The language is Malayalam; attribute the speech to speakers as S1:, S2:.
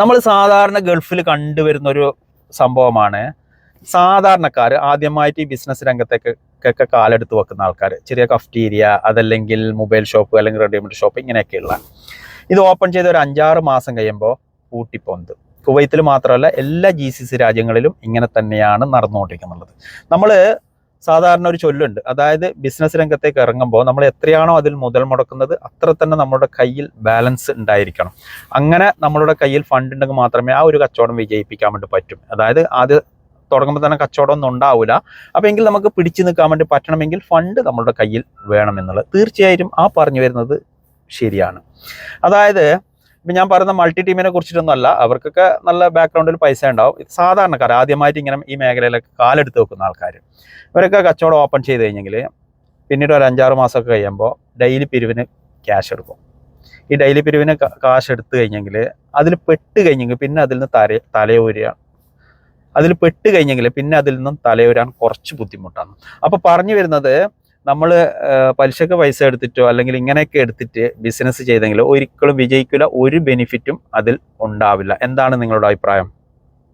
S1: നമ്മൾ സാധാരണ ഗൾഫിൽ കണ്ടുവരുന്ന ഒരു സംഭവമാണ്. സാധാരണക്കാർ ആദ്യമായിട്ട് ഈ ബിസിനസ് രംഗത്തേക്കൊക്കെ കാലെടുത്ത് വെക്കുന്ന ആൾക്കാർ ചെറിയ കഫ്റ്റീരിയ അതല്ലെങ്കിൽ മൊബൈൽ ഷോപ്പ് അല്ലെങ്കിൽ റെഡിമെയ്ഡ് ഷോപ്പ് ഇങ്ങനെയൊക്കെയുള്ള. ഇത് ഓപ്പൺ ചെയ്ത ഒരു അഞ്ചാറ് മാസം കഴിയുമ്പോൾ കൂട്ടിപ്പോന്ത് കുവൈത്തിൽ മാത്രമല്ല എല്ലാ ജി സി സി രാജ്യങ്ങളിലും ഇങ്ങനെ തന്നെയാണ് നടന്നുകൊണ്ടിരിക്കുന്നത്. നമ്മൾ സാധാരണ ഒരു ചൊല്ലുണ്ട്. അതായത് ബിസിനസ് രംഗത്തേക്ക് ഇറങ്ങുമ്പോൾ നമ്മൾ എത്രയാണോ അതിൽ മുതൽ മുടക്കുന്നത് അത്ര തന്നെ നമ്മുടെ കയ്യിൽ ബാലൻസ് ഉണ്ടായിരിക്കണം. അങ്ങനെ നമ്മളുടെ കയ്യിൽ ഫണ്ട് ഉണ്ടെങ്കിൽ മാത്രമേ ആ ഒരു കച്ചവടം വിജയിപ്പിക്കാൻ വേണ്ടി പറ്റും. അതായത് ആദ്യ തുടങ്ങുമ്പോൾ തന്നെ കച്ചവടം ഒന്നും ഉണ്ടാവില്ല അപ്പോൾ എങ്കിൽ നമുക്ക് പിടിച്ചു നിൽക്കാൻ വേണ്ടി പറ്റണമെങ്കിൽ ഫണ്ട് നമ്മളുടെ കയ്യിൽ വേണമെന്നുള്ളത് തീർച്ചയായും ആ പറഞ്ഞു വരുന്നത് ശരിയാണ്. അതായത് ഇപ്പം ഞാൻ പറയുന്ന മൾട്ടി ടീമിനെ കുറിച്ചിട്ടൊന്നും അല്ല അവർക്കൊക്കെ നല്ല ബാക്ക്ഗ്രൗണ്ടിൽ പൈസ ഉണ്ടാവും. സാധാരണക്കാർ ആദ്യമായിട്ട് ഇങ്ങനെ ഈ മേഖലയിലൊക്കെ കാലെടുത്ത് വെക്കുന്ന ആൾക്കാർ ഇവരൊക്കെ കച്ചവടം ഓപ്പൺ ചെയ്ത് കഴിഞ്ഞെങ്കിൽ പിന്നീട് ഒരു അഞ്ചാറ് മാസമൊക്കെ കഴിയുമ്പോൾ ഡെയിലി പിരിവിന് ക്യാഷ് എടുക്കും. ഈ ഡെയിലി പിരിവിന് കാശ് എടുത്തു കഴിഞ്ഞെങ്കിൽ അതിൽ പെട്ട് കഴിഞ്ഞെങ്കിൽ പിന്നെ അതിൽ നിന്ന് തല തലയൂരുക. അതിൽ പെട്ട് കഴിഞ്ഞെങ്കിൽ പിന്നെ അതിൽ നിന്നും തലയൂരാൻ കുറച്ച് ബുദ്ധിമുട്ടാണ്. അപ്പോൾ പറഞ്ഞു വരുന്നത് നമ്മൾ പലിശക്ക് പൈസ എടുത്തിട്ടോ അല്ലെങ്കിൽ ഇങ്ങനെയൊക്കെ എടുത്തിട്ട് ബിസിനസ് ചെയ്തെങ്കിലോ ഒരിക്കലും വിജയിക്കില്ല ഒരു ബെനിഫിറ്റും അതിൽ ഉണ്ടാവില്ല. എന്താണ് നിങ്ങളുടെ അഭിപ്രായം?